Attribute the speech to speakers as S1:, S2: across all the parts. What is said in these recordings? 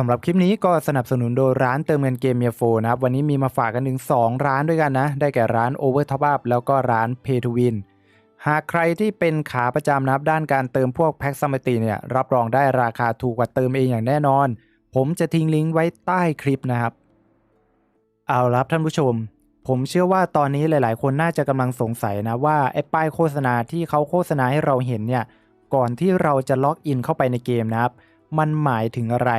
S1: สำหรับคลิปนี้ก็สนับสนุนโดยร้านเติมเงินเกมเมียโฟนะครับวันนี้มีมาฝากกันถึง 2 ร้านด้วยกันนะ ได้แก่ร้าน Over Top Up แล้วก็ร้าน Pay to Win หากใครที่เป็นขาประจำนะครับด้านการเติมพวกแพ็กซัมติเนี่ยรับรองได้ราคาถูกกว่าเติมเองอย่างแน่นอน ผมจะทิ้งลิงก์ไว้ใต้คลิปนะครับ เอาละครับท่านผู้ชม ผมเชื่อว่าตอนนี้หลาย ๆ คนน่าจะกำลังสงสัยนะว่าไอ้ป้ายโฆษณาที่เขาโฆษณาให้เราเห็นเนี่ยก่อนที่เราจะล็อกอินเข้าไปในเกมนะครับ มันหมายถึงอะไร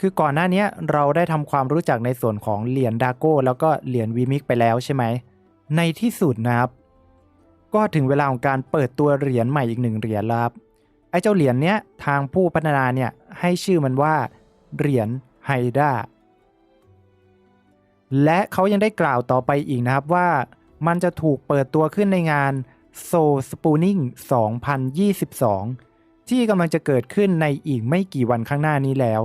S1: คือก่อนหน้านี้เราได้ทำความรู้จักในส่วนของเหรียญดาโก้แล้วก็เหรียญวีมิกไปแล้วใช่ไหม ในที่สุดนะครับ ก็ถึงเวลาของการเปิดตัวเหรียญใหม่อีกหนึ่งเหรียญแล้วครับ ไอ้เจ้าเหรียญเนี้ยทางผู้พัฒนาเนี่ยให้ชื่อมันว่าเหรียญไฮด้าและเขายังได้กล่าวต่อไปอีกนะครับว่ามันจะถูกเปิดตัวขึ้นในงาน Soul Spooning 2022 ที่กำลังจะเกิดขึ้นในอีกไม่กี่วันข้างหน้านี้แล้ว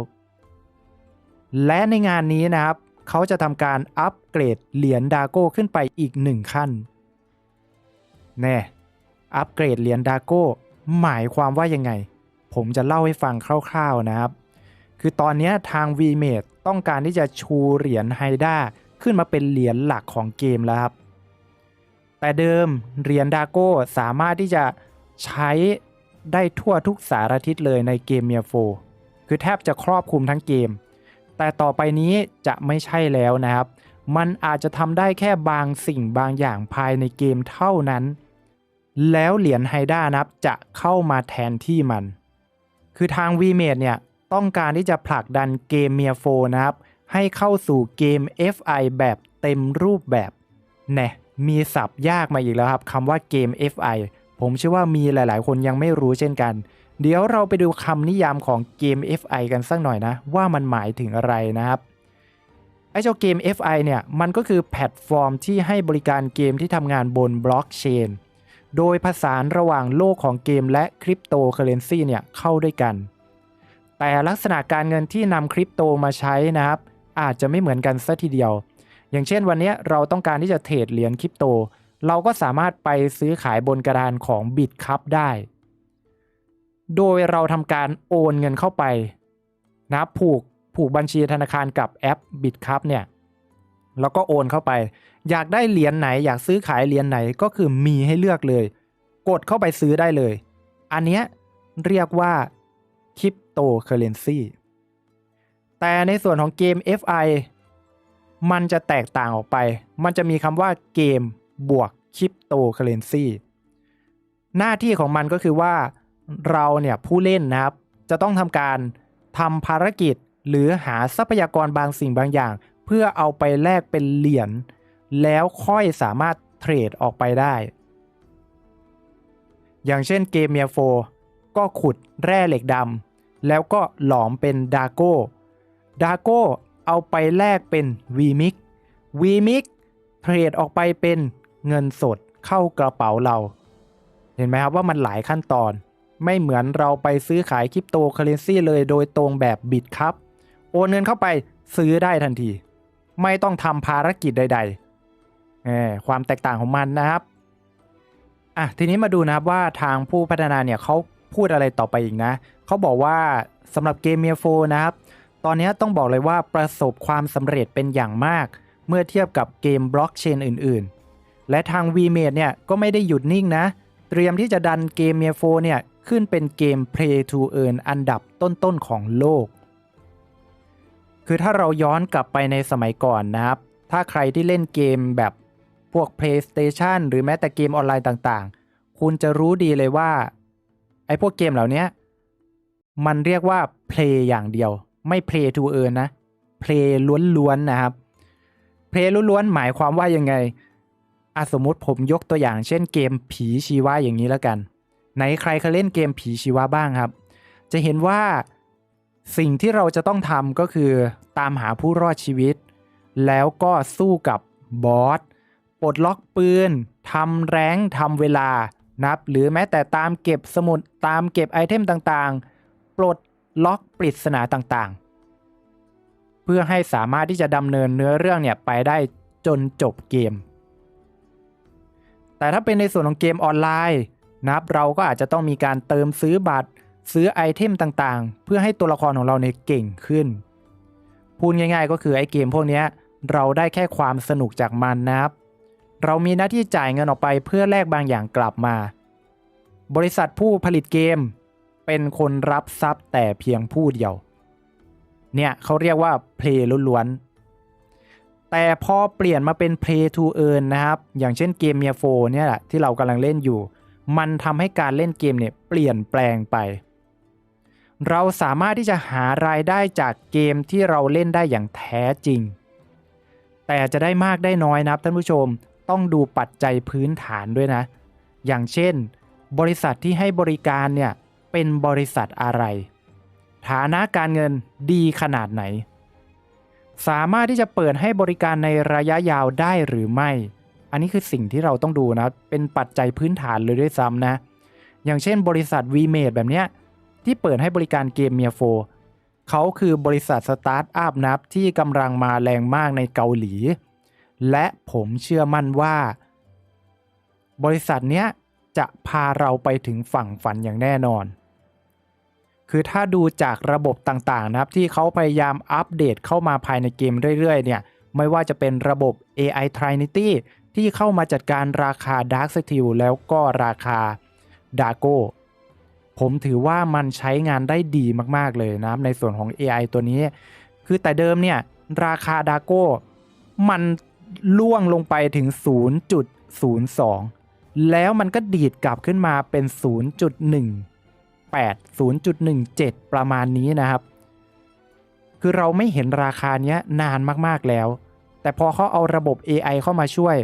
S1: และในงานนี้นะครับ เขาจะทำการอัปเกรดเหรียญดาโก้ขึ้นไปอีกหนึ่งขั้นแน่อัปเกรดเหรียญดาโก้หมายความว่ายังไง ผมจะเล่าให้ฟังคร่าวๆนะครับ คือตอนนี้ทาง v m a d e ต้องการที่จะชูเหรียญไฮด้าขึ้นมาเป็นเหรียญหลักของเกมแล้วครับ แต่เดิมเหรียญดาโก้สามารถที่จะใช้ได้ทั่วทุกสารทิศเลยในเกมเมียโฟคือแทบจะครอบคลุมทั้งเกม แต่ต่อไปนี้จะไม่ใช่แล้วนะครับ มันอาจจะทำได้แค่บางสิ่งบางอย่างภายในเกมเท่านั้น แล้วเหรียญไฮด้านับจะเข้ามาแทนที่มัน คือทาง v m a d e เนี่ยต้องการที่จะผลักดันเกมเมียโฟนะครับ ให้เข้าสู่เกม FI แบบเต็มรูปแบบแน่มีศัพท์ยากมาอีกแล้วครับคำว่าเกม FI ผมเชื่อว่ามีหลาย ๆ คนยังไม่รู้เช่นกัน เดี๋ยวเราไปดูคำนิยามของเกม FI กันสักหน่อยนะ ว่ามันหมายถึงอะไรนะครับไอ้เจ้าเกม FI เนี่ยมันก็คือแพลตฟอร์มที่ให้บริการเกมที่ทำงานบนบล็อกเชนโดยผสานระหว่างโลกของเกมและคริปโตเคอเรนซีเนี่ยเข้าด้วยกัน แต่ลักษณะการเงินที่นำคริปโตมาใช้นะครับ อาจจะไม่เหมือนกันซะทีเดียว อย่างเช่นวันนี้เราต้องการที่จะเทรดเหรียญคริปโต เราก็สามารถไปซื้อขายบนกระดานของบิตคัพได้ โดยเราทำการโอนเงินเข้าไปนะผูกผูกบัญชีธนาคารกับแอป BitCup เนี่ยแล้วก็โอนเข้าไป อยากได้เหรียญไหน อยากซื้อขายเหรียญไหนก็คือมีให้เลือกเลย กดเข้าไปซื้อได้เลย อันเนี้ยเรียกว่าคริปโตเคอเรนซีแต่ในส่วนของเกม FI มันจะแตกต่างออกไป มันจะมีคำว่าเกมบวกคริปโตเคอเรนซีหน้าที่ของมันก็คือว่า เราเนี่ยผู้เล่นนะครับ จะต้องทำการทำภารกิจหรือหาทรัพยากรบางสิ่งบางอย่าง เพื่อเอาไปแลกเป็นเหรียญแล้วค่อยสามารถเทรดออกไปได้ อย่างเช่นเกมเมียโฟก็ขุดแร่เหล็กดำแล้วก็หลอมเป็นดาโก้ดาโก้เอาไปแลกเป็นวีมิกวีมิกเทรดออกไปเป็นเงินสดเข้ากระเป๋าเรา เห็นไหมครับว่ามันหลายขั้นตอน ไม่เหมือนเราไปซื้อขายคริปโตเคอเรนซีเลยโดยตรงแบบบิตครับ โอนเงินเข้าไปซื้อได้ทันที ไม่ต้องทำภารกิจใดๆความแตกต่างของมันนะครับอะทีนี้มาดูนะครับว่าทางผู้พัฒนาเนี่ยเขาพูดอะไรต่อไปอีกนะ เขาบอกว่าสำหรับเกมเมียโฟนะครับ ตอนนี้ต้องบอกเลยว่าประสบความสำเร็จเป็นอย่างมาก เมื่อเทียบกับเกมบล็อกเชนอื่น ๆ และทาง v m a d e เนี่ยก็ไม่ได้หยุดนิ่งนะ เตรียมที่จะดันเกมเมียโฟเนี่ย ขึ้นเป็นเกม Play to Earn อันดับต้นๆของโลก คือถ้าเราย้อนกลับไปในสมัยก่อนนะครับ ถ้าใครที่เล่นเกมแบบพวก PlayStation หรือแม้แต่เกมออนไลน์ต่างๆ คุณจะรู้ดีเลยว่า ไอ้พวกเกมเหล่านี้มันเรียกว่า Play อย่างเดียว ไม่ Play to Earn นะ Play ล้วนๆนะครับ Play ล้วนๆหมายความว่ายังไงอะสมมติผมยกตัวอย่างเช่นเกมผีชีวะอย่างนี้แล้วกัน ไหนใครเคยเล่นเกมผีชีวะบ้างครับ จะเห็นว่าสิ่งที่เราจะต้องทำก็คือตามหาผู้รอดชีวิต แล้วก็สู้กับบอสปลดล็อกปืนทำแรงทำเวลานับ หรือแม้แต่ตามเก็บสมุดตามเก็บไอเทมต่างๆ ปลดล็อกปริศนาต่างๆ เพื่อให้สามารถที่จะดำเนินเนื้อเรื่องเนี่ยไปได้จนจบเกม แต่ถ้าเป็นในส่วนของเกมออนไลน์ นับเราก็อาจจะต้องมีการเติมซื้อบัตร ซื้อไอเทมต่างๆ เพื่อให้ตัวละครของเราเนี่ยเก่งขึ้น พูดง่ายๆ ก็คือไอเกมพวกนี้เราได้แค่ความสนุกจากมันนะครับ เรามีหน้าที่จ่ายเงินออกไปเพื่อแลกบางอย่างกลับมา บริษัทผู้ผลิตเกม เป็นคนรับทรัพย์แต่เพียงผู้เดียว เนี่ยเขาเรียกว่า Play ล้วนๆ แต่พอเปลี่ยนมาเป็น Play to Earn นะครับ อย่างเช่นเกมเมียโฟเนี่ยแหละที่เรากำลังเล่นอยู่ มันทำให้การเล่นเกมเนี่ยเปลี่ยนแปลงไป เราสามารถที่จะหารายได้จากเกมที่เราเล่นได้อย่างแท้จริง แต่จะได้มากได้น้อยนะครับท่านผู้ชมต้องดูปัจจัยพื้นฐานด้วยนะ อย่างเช่น บริษัทที่ให้บริการเนี่ยเป็นบริษัทอะไร ฐานะการเงินดีขนาดไหน สามารถที่จะเปิดให้บริการในระยะยาวได้หรือไม่ อันนี้คือสิ่งที่เราต้องดูนะเป็นปัจจัยพื้นฐานเลยด้วยซ้ำนะ อย่างเช่นบริษัท v m a d e แบบเนี้ยที่เปิดให้บริการเกมเมียโฟเขาคือบริษัทสตาร์ทอัพนับที่กำลังมาแรงมากในเกาหลี และผมเชื่อมั่นว่า บริษัทเนี้ยจะพาเราไปถึงฝั่งฝันอย่างแน่นอน คือถ้าดูจากระบบต่างๆนะครับที่เขาพยายามอัปเดตเข้ามาภายในเกมเรื่อยๆเนี่ย ไม่ว่าจะเป็นระบบ AI Trinity ที่เข้ามาจัดการราคา Dark Steel แล้วก็ราคา d a g o ผมถือว่ามันใช้งานได้ดีมากๆเลยนะในส่วนของ AI ตัวนี้ คือแต่เดิมเนี่ย ราคา d a g o มันล่วงลงไปถึง 0.02 แล้วมันก็ดีดกลับขึ้นมาเป็น 0.18 0.17 ประมาณนี้นะครับ คือเราไม่เห็นราคาเนี้ยนานมากๆแล้ว แต่พอเขาเอาระบบ AI เข้ามาช่วย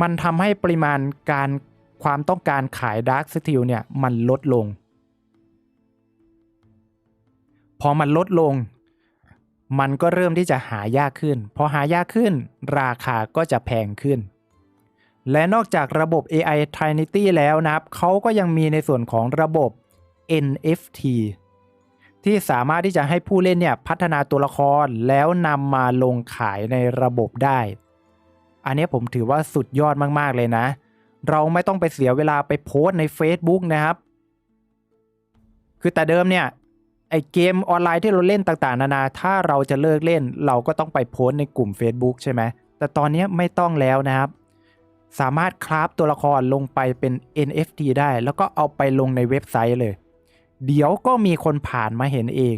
S1: มันทำให้ปริมาณการความต้องการขาย Dark Steel เนี่ยมันลดลง พอมันลดลง มันก็เริ่มที่จะหายากขึ้น พอหายากขึ้น ราคาก็จะแพงขึ้น และนอกจากระบบ AI Trinity แล้วนะครับเขาก็ยังมีในส่วนของระบบ NFT ที่สามารถที่จะให้ผู้เล่นเนี่ยพัฒนาตัวละครแล้วนำมาลงขายในระบบได้ อันนี้ผมถือว่าสุดยอดมากๆเลยนะ เราไม่ต้องไปเสียเวลาไปโพสใน Facebook นะครับ คือแต่เดิมเนี่ยไอเกมออนไลน์ที่เราเล่นต่างๆ นานา ถ้าเราจะเลิกเล่น เราก็ต้องไปโพสในกลุ่ม Facebook ใช่ไหม แต่ตอนนี้ไม่ต้องแล้วนะครับ สามารถคราฟตัวละครลงไปเป็น NFT ได้ แล้วก็เอาไปลงในเว็บไซต์เลย เดี๋ยวก็มีคนผ่านมาเห็นเอง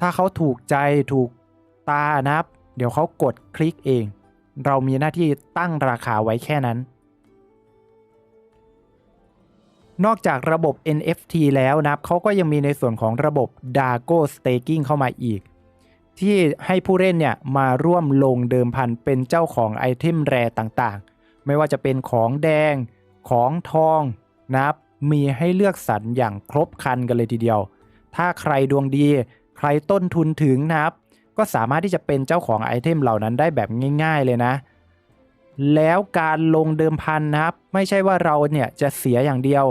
S1: ถ้าเขาถูกใจถูกตานะครับ เดี๋ยวเขากดคลิกเอง เรามีหน้าที่ตั้งราคาไว้แค่นั้น นอกจากระบบ NFT แล้วนะครับเขาก็ยังมีในส่วนของระบบ Dago Staking เข้ามาอีก ที่ให้ผู้เล่นเนี่ยมาร่วมลงเดิมพันเป็นเจ้าของไอเทมแรต่างๆ ไม่ว่าจะเป็นของแดง ของทองนะครับมีให้เลือกสรรอย่างครบครันกันเลยทีเดียว ถ้าใครดวงดี ใครต้นทุนถึงนะครับ ก็สามารถที่จะเป็นเจ้าของไอเทมเหล่านั้นได้แบบง่าย ๆเลยนะ แล้วการลงเดิมพันนะครับ ไม่ใช่ว่าเราเนี่ยจะเสียอย่างเดียว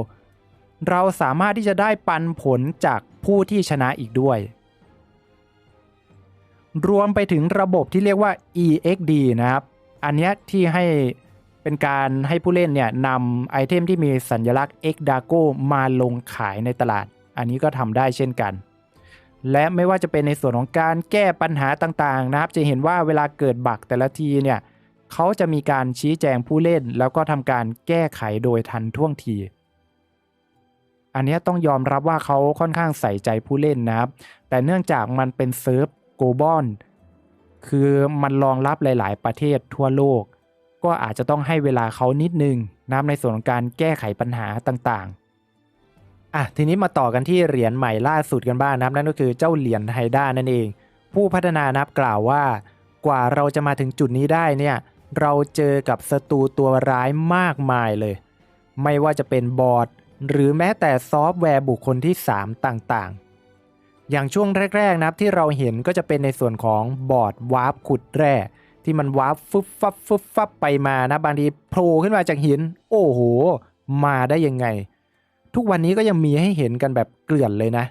S1: เราสามารถที่จะได้ปันผลจากผู้ที่ชนะอีกด้วย รวมไปถึงระบบที่เรียกว่า EXD นะครับ อันนี้ที่ให้เป็นการให้ผู้เล่นเนี่ยนำไอเทมที่มีสัญลักษณ์ X d a g o มาลงขายในตลาด อันนี้ก็ทำได้เช่นกัน และไม่ว่าจะเป็นในส่วนของการแก้ปัญหาต่างๆนะครับ จะเห็นว่าเวลาเกิดบั๊กแต่ละทีเนี่ยเขาจะมีการชี้แจงผู้เล่น แล้วก็ทำการแก้ไขโดยทันท่วงที อันนี้ต้องยอมรับว่าเขาค่อนข้างใส่ใจผู้เล่นนะครับ แต่เนื่องจากมันเป็นเซิร์ฟโกลบอลคือมันรองรับหลาย ๆ ประเทศทั่วโลก ก็อาจจะต้องให้เวลาเขานิดนึงนะครับในส่วนของการแก้ไขปัญหาต่างๆ อะทีนี้มาต่อกันที่เหรียญใหม่ล่าสุดกันบ้างนะครับนั่นก็คือเจ้าเหรียญไฮด้านั่นเอง ผู้พัฒนานับกล่าวว่ากว่าเราจะมาถึงจุดนี้ได้เนี่ยเราเจอกับศัตรูตัวร้ายมากมายเลย ไม่ว่าจะเป็นบอทหรือแม้แต่ซอฟต์แวร์บุคคลที่ 3 ต่างๆ อย่างช่วงแรก ๆ นะครับที่เราเห็นก็จะเป็นในส่วนของบอร์ดวาร์ปขุดแร่ที่มันวาร์ปฟึบฟับฟึบฟับไปมานะบางทีโผล่ขึ้นมาจากหิน โอ้โห มาได้ยังไง ทุกวันนี้ก็ยังมีให้เห็นกันแบบเกลื่อนเลยนะ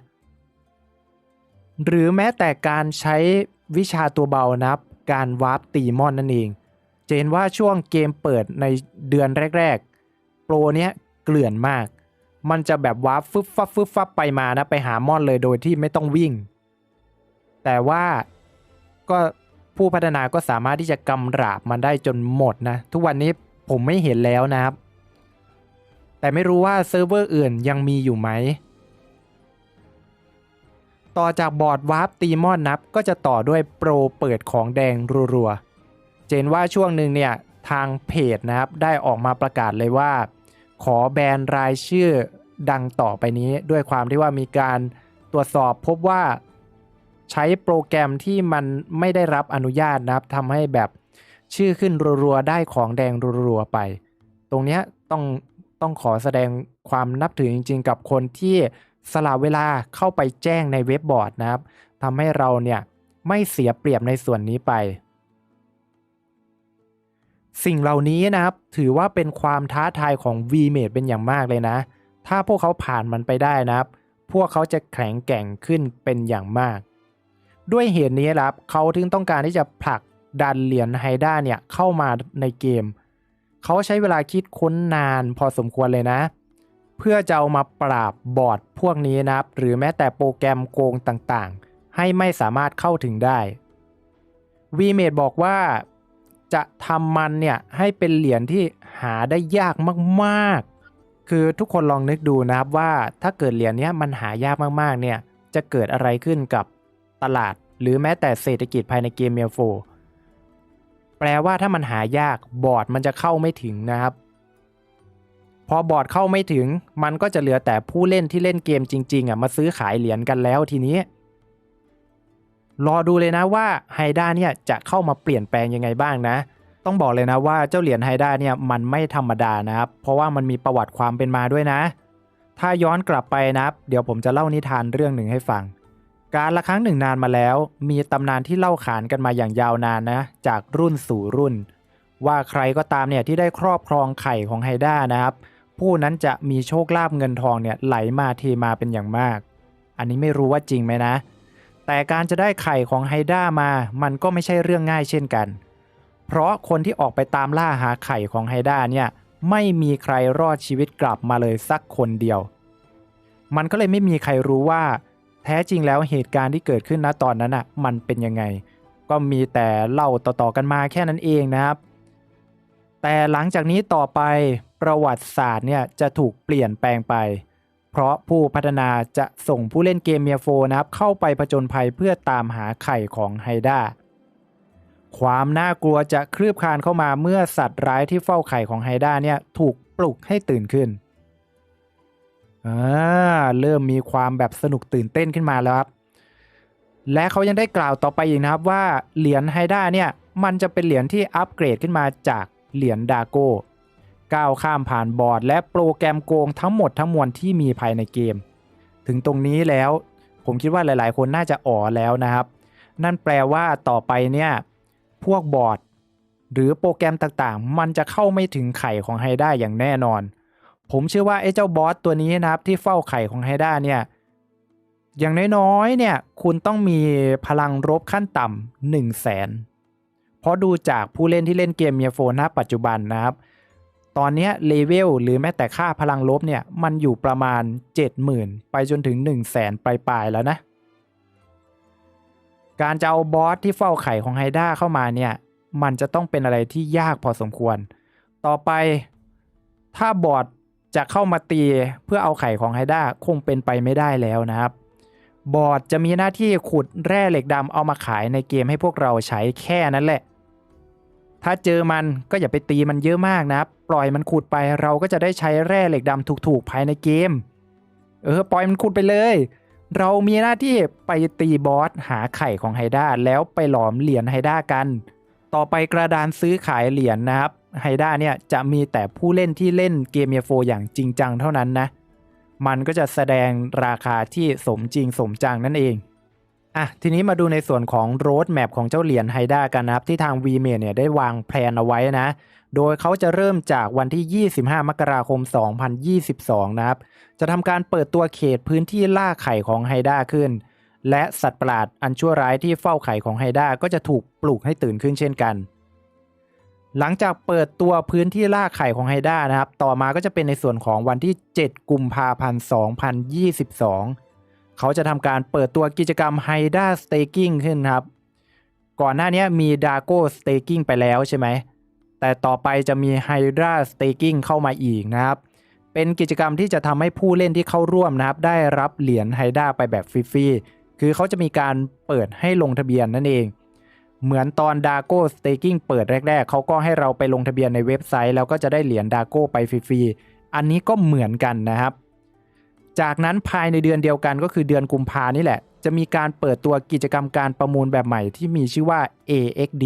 S1: หรือแม้แต่การใช้วิชาตัวเบานับ การวาร์ปตีมอนนั่นเอง จะเห็นว่าช่วงเกมเปิดในเดือนแรก ๆ โปรเนี้ยเกลื่อนมาก มันจะแบบวาร์ปฟึบฟับฟึบฟับไปมานะไปหามอนเลยโดยที่ไม่ต้องวิ่ง แต่ว่าก็ผู้พัฒนาก็สามารถที่จะกำราบมันได้จนหมดนะ ทุกวันนี้ผมไม่เห็นแล้วนะครับ แต่ไม่รู้ว่าเซิร์ฟเวอร์อื่นยังมีอยู่ไหม ต่อจากบอร์ดวาร์ปตีมอนนับก็จะต่อด้วยโปรเปิดของแดงรัวๆ เจนว่าช่วงหนึ่งเนี่ยทางเพจนะครับได้ออกมาประกาศเลยว่า ขอแบนรายชื่อดังต่อไปนี้ด้วยความที่ว่ามีการตรวจสอบพบว่าใช้โปรแกรมที่มันไม่ได้รับอนุญาตนะครับทำให้แบบชื่อขึ้นรัวๆ ได้ของแดงรัวๆ ไป ตรงเนี้ยต้อง ต้องขอแสดงความนับถือจริง ๆ กับคนที่สละเวลาเข้าไปแจ้งในเว็บบอร์ดนะครับทำให้เราเนี่ยไม่เสียเปรียบในส่วนนี้ไป สิ่งเหล่านี้นะครับ ถือว่าเป็นความท้าทายของ v m a d e เป็นอย่างมากเลยนะ ถ้าพวกเขาผ่านมันไปได้นะครับ พวกเขาจะแข็งแกร่งขึ้นเป็นอย่างมาก ด้วยเหตุนี้ครับเขาถึงต้องการที่จะผลักดันเหรียญไฮด้าเนี่ยเข้ามาในเกม เขาใช้เวลาคิดค้นนานพอสมควรเลยนะ เพื่อจะเอามาปราบบอร์ดพวกนี้นะครับ หรือแม้แต่โปรแกรมโกงต่างๆ ให้ไม่สามารถเข้าถึงได้ v m a d e บอกว่าจะทำมันเนี่ยให้เป็นเหรียญที่หาได้ยากมากๆ คือทุกคนลองนึกดูนะครับว่าถ้าเกิดเหรียญนี้มันหายากมากๆเนี่ยจะเกิดอะไรขึ้นกับตลาด หรือแม้แต่เศรษฐกิจภายในเกมเมียโฟ แปลว่าถ้ามันหายากบอร์ดมันจะเข้าไม่ถึงนะครับ พอบอร์ดเข้าไม่ถึง มันก็จะเหลือแต่ผู้เล่นที่เล่นเกมจริง ๆอะมาซื้อขายเหรียญกันแล้วทีนี้ รอดูเลยนะว่าไฮด้าเนี่ยจะเข้ามาเปลี่ยนแปลงยังไงบ้างนะ ต้องบอกเลยนะว่าเจ้าเหรียญไฮด้าเนี่ยมันไม่ธรรมดานะครับ เพราะว่ามันมีประวัติความเป็นมาด้วยนะ ถ้าย้อนกลับไปนะครับ เดี๋ยวผมจะเล่านิทานเรื่องหนึ่งให้ฟัง การละครั้งหนึ่งนานมาแล้ว มีตำนานที่เล่าขานกันมาอย่างยาวนานนะ จากรุ่นสู่รุ่น ว่าใครก็ตามเนี่ยที่ได้ครอบครองไข่ของไฮด้านะครับ ผู้นั้นจะมีโชคลาภเงินทองเนี่ยไหลมาเทมาเป็นอย่างมาก อันนี้ไม่รู้ว่าจริงไหมนะ แต่การจะได้ไข่ของไฮด้ามา มันก็ไม่ใช่เรื่องง่ายเช่นกัน เพราะคนที่ออกไปตามล่าหาไข่ของไฮด้าเนี่ยไม่มีใครรอดชีวิตกลับมาเลยสักคนเดียว มันก็เลยไม่มีใครรู้ว่า แท้จริงแล้วเหตุการณ์ที่เกิดขึ้นณตอนนั้นอะมันเป็นยังไง ก็มีแต่เล่าต่อๆกันมาแค่นั้นเองนะครับ แต่หลังจากนี้ต่อไปประวัติศาสตร์เนี่ยจะถูกเปลี่ยนแปลงไป เพราะผู้พัฒนาจะส่งผู้เล่นเกมเมียโฟนะครับเข้าไปผจญภัยเพื่อตามหาไข่ของไฮด้าความน่ากลัวจะคลืบคลานเข้ามาเมื่อสัตว์ร้ายที่เฝ้าไข่ของไฮด้าเนี่ยถูกปลุกให้ตื่นขึ้น อ่าเริ่มมีความแบบสนุกตื่นเต้นขึ้นมาแล้วครับ และเขายังได้กล่าวต่อไปอีกนะครับว่าเหรียญไฮด้าเนี่ยมันจะเป็นเหรียญที่อัปเกรดขึ้นมาจากเหรียญดาโก้ก้าวข้ามผ่านบอร์ด และโปรแกรมโกงทั้งหมดทั้งมวลที่มีภายในเกม ถึงตรงนี้แล้วผมคิดว่าหลาย ๆ คนน่าจะอ๋อแล้วนะครับ นั่นแปลว่าต่อไปเนี่ยพวกบอร์ดหรือโปรแกรมต่างๆ มันจะเข้าไม่ถึงไข่ของไฮด้าอย่างแน่นอน ผมเชื่อว่าไอ้เจ้าบอสตัวนี้นะครับที่เฝ้าไข่ของไฮด้าเนี่ยอย่างน้อยๆเนี่ยคุณต้องมีพลังรบขั้นต่ำหนึ่งแสนเพราะดูจากผู้เล่นที่เล่นเกมเมียโฟนณปัจจุบันนะครับ ตอนนี้เลเวลหรือแม้แต่ค่าพลังลบเนี่ยมันอยู่ประมาณ 70,000 ไปจนถึง 1 0 0 0 0แสนปลายๆแล้วนะ การจะเอาบอสที่เฝ้าไข่ของไฮด้าเข้ามาเนี่ยมันจะต้องเป็นอะไรที่ยากพอสมควร ต่อไปถ้าบอส จะเข้ามาตีเพื่อเอาไข่ของไฮด้าคงเป็นไปไม่ได้แล้วนะครับ บอสจะมีหน้าที่ขุดแร่เหล็กดำเอามาขายในเกมให้พวกเราใช้แค่นั้นแหละ ถ้าเจอมันก็อย่าไปตีมันเยอะมากนะครับ ปล่อยมันขุดไปเราก็จะได้ใช้แร่เหล็กดำถูกๆภายในเกม เออปล่อยมันขุดไปเลย เรามีหน้าที่ไปตีบอสหาไข่ของไฮด้าแล้วไปหลอมเหรียญไฮด้ากัน ต่อไปกระดานซื้อขายเหรียญนะครับ ไฮด้าเนี่ยจะมีแต่ผู้เล่นที่เล่นเกมเมียโฟอย่างจริงจังเท่านั้นนะ มันก็จะแสดงราคาที่สมจริงสมจังนั่นเอง อะ ทีนี้มาดูในส่วนของโรดแมพของเจ้าเหรียญไฮด้ากันนะครับ ที่ทาง v m a เนี่ยได้วางแผนเอาไว้นะ โดยเขาจะเริ่มจากวันที่ 25 มกราคม 2022 นะครับ จะทำการเปิดตัวเขตพื้นที่ล่าไข่ของไฮด้าขึ้น และสัตว์ประหลาดอันชั่วร้ายที่เฝ้าไข่ของไฮด้าก็จะถูกปลุกให้ตื่นขึ้นเช่นกัน หลังจากเปิดตัวพื้นที่ล่าไข่ของไฮด้านะครับ ต่อมาก็จะเป็นในส่วนของวันที่ 7 กุมภาพันธ์ 2022 เขาจะทำการเปิดตัวกิจกรรมไฮด้าสเต k กิ้งขึ้นครับ ก่อนหน้านี้มีดาโก้สเต k กิ้งไปแล้วใช่ไหม แต่ต่อไปจะมีไฮด้าสเต k กิ้งเข้ามาอีกนะครับ เป็นกิจกรรมที่จะทำให้ผู้เล่นที่เข้าร่วมนะครับ ได้รับเหรียญไฮด้าไปแบบฟรีๆ คือเขาจะมีการเปิดให้ลงทะเบียนนั่นเอง เหมือนตอน d a g o Staking เปิดแรก ๆ เขาก็ให้เราไปลงทะเบียนในเว็บไซต์ แล้วก็จะได้เหรียญ d a g o ไปฟรีๆ อันนี้ก็เหมือนกันนะครับ จากนั้นภายในเดือนเดียวกันก็คือเดือนกุมภานี่แหละ จะมีการเปิดตัวกิจกรรมการประมูลแบบใหม่ที่มีชื่อว่า AXD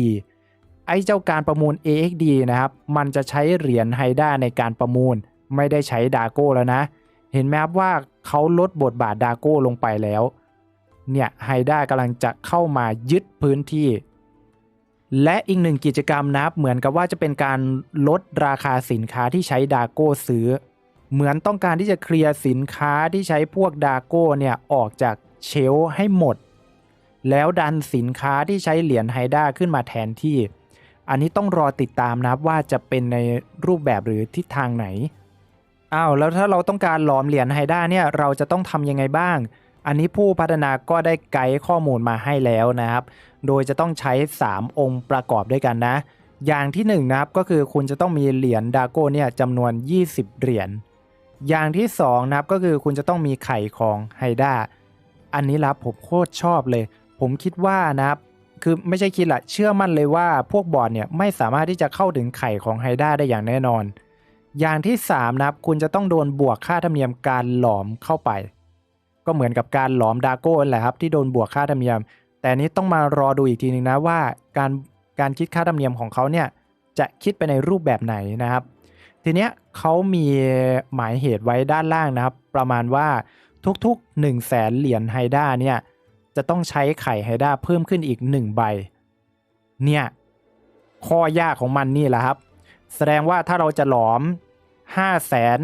S1: ไอ้เจ้าการประมูล AXD นะครับ มันจะใช้เหรียญไฮด้าในการประมูล ไม่ได้ใช้ดาโก้แล้วนะ เห็นไหมครับว่าเขาลดบทบาทดาโก้ลงไปแล้ว เนี่ยไฮด้ากำลังจะเข้ามายึดพื้นที่ และอีกหนึ่งกิจกรรมนะครับ เหมือนกับว่าจะเป็นการลดราคาสินค้าที่ใช้ดาโก้ซื้อ เหมือนต้องการที่จะเคลียร์สินค้าที่ใช้พวกดาโก้เนี่ยออกจากเชลให้หมด แล้วดันสินค้าที่ใช้เหรียญไฮด้าขึ้นมาแทนที่ อันนี้ต้องรอติดตามนะครับว่าจะเป็นในรูปแบบหรือทิศทางไหนอ้าวแล้วถ้าเราต้องการหลอมเหรียญไฮด้าเนี่ยเราจะต้องทำยังไงบ้าง อันนี้ผู้พัฒนาก็ได้ไกด์ข้อมูลมาให้แล้วนะครับ โดยจะต้องใช้ 3 องค์ประกอบด้วยกันนะ อย่างที่1นงนะครับก็คือคุณจะต้องมีเหรียญดาโก้เนี่ยจำนวน 20 เหรียญ อย่างที่2นะครับก็คือคุณจะต้องมีไข่ของไฮด้า อันนี้รับผมโคตรชอบเลย ผมคิดว่านะครับคือไม่ใช่คิดละเชื่อมั่นเลยว่าพวกบอดเนี่ยไม่สามารถที่จะเข้าถึงไข่ของไฮด้าได้อย่างแน่นอน อย่างที่3นะครับคุณจะต้องโดนบวกค่าธรรมเนียมการหลอมเข้าไป ก็เหมือนกับการหลอมดาโก้แหละครับที่โดนบวกค่าธรรมเนียม แต่นี้ต้องมารอดูอีกทีหนึ่งนะว่าการการคิดค่าธรรมเนียมของเขาเนี่ยจะคิดไปในรูปแบบไหนนะครับ ทีเนี้ยเขามีหมายเหตุไว้ด้านล่างนะครับ ประมาณว่าทุกๆ1 0 0 0 0แสนเหรียญไฮด้าเนี่ยจะต้องใช้ไข่ไฮด้าเพิ่มขึ้นอีก 1 ใบ เนี่ยข้อยากของมันนี่แหละครับ แสดงว่าถ้าเราจะหลอม 5 0 0แสน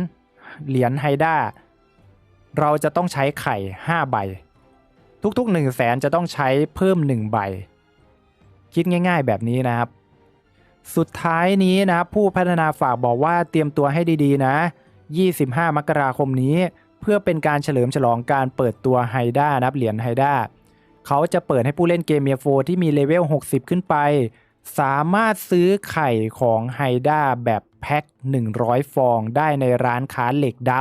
S1: เหรียญไฮด้าเราจะต้องใช้ไข่ 5 ใบ ทุกๆ1 0 0 0 0แสนจะต้องใช้เพิ่ม 1 ใบ คิดง่ายๆแบบนี้นะครับ สุดท้ายนี้นะผู้พัฒนาฝากบอกว่าเตรียมตัวให้ดีๆนะ 25 มกราคมนี้ เพื่อเป็นการเฉลิมฉลองการเปิดตัวไฮด้านับเหรียญไฮด้าเขาจะเปิดให้ผู้เล่นเกมเมียโฟที่มีเลเวล 60 ขึ้นไป สามารถซื้อไข่ของไฮด้าแบบแพ็ค 100 ฟองได้ในร้านค้าเหล็กด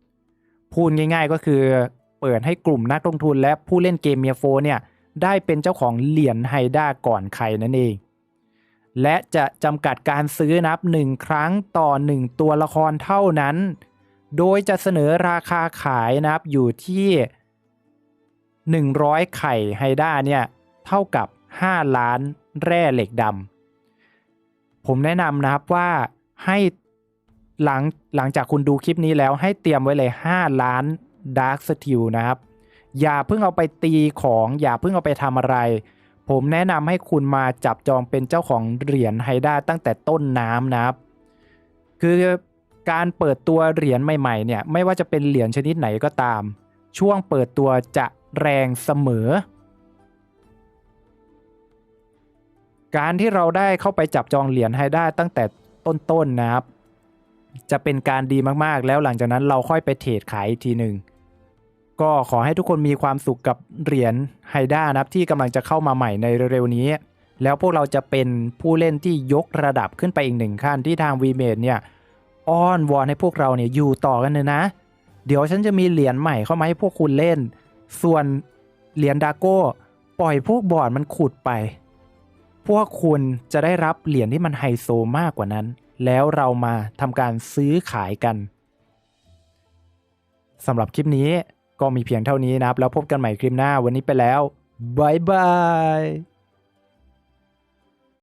S1: ำพูดง่ายๆก็คือ เปิดให้กลุ่มนักลงทุนและผู้เล่นเกมเมียโฟเนี่ยได้เป็นเจ้าของเหรียญไฮด้าก่อนใครนั่นเอง และจะจำกัดการซื้อนับ 1 ครั้งต่อ 1 ตัวละครเท่านั้น โดยจะเสนอราคาขายนะครับอยู่ที่ 100 ไข่ไฮด้าเนี่ยเท่ากับ 5 ล้านแร่เหล็กดำผมแนะนำนะครับว่าให้หลังหลังจากคุณดูคลิปนี้แล้วให้เตรียมไว้เลย 5 ล้าน ดาร์ s สติลนะครับ อย่าเพิ่งเอาไปตีของ อย่าเพิ่งเอาไปทำอะไร ผมแนะนำให้คุณมาจับจองเป็นเจ้าของเหรียญไฮด้าตั้งแต่ต้นน้ำนะครับ คือการเปิดตัวเหรียญใหม่ๆเนี่ยไม่ว่าจะเป็นเหรียญชนิดไหนก็ตาม ช่วงเปิดตัวจะแรงเสมอ การที่เราได้เข้าไปจับจองเหรียญไฮด้าตั้งแต่ต้นๆนะครับ จะเป็นการดีมากๆ แล้วหลังจากนั้นเราค่อยไปเทรดขายอีกทีหนึ่ง ก็ขอให้ทุกคนมีความสุขกับเหรียญไฮด้านะครับที่กำลังจะเข้ามาใหม่ในเร็วๆนี้ แล้วพวกเราจะเป็นผู้เล่นที่ยกระดับขึ้นไปอีกหนึ่งขั้นที่ทาง v m a d e เนี่ยอ้อนวอนให้พวกเราเนี่ยอยู่ต่อกันเลยนะ เดี๋ยวฉันจะมีเหรียญใหม่เข้ามาให้พวกคุณเล่น ส่วนเหรียญดาโก้ปล่อยพวกบอร์ดมันขุดไป พวกคุณจะได้รับเหรียญที่มันไฮโซมากกว่านั้น แล้วเรามาทำการซื้อขายกันสำหรับคลิปนี้ ก็มีเพียงเท่านี้นะครับ แล้วพบกันใหม่คลิปหน้าวันนี้ไปแล้วบายบาย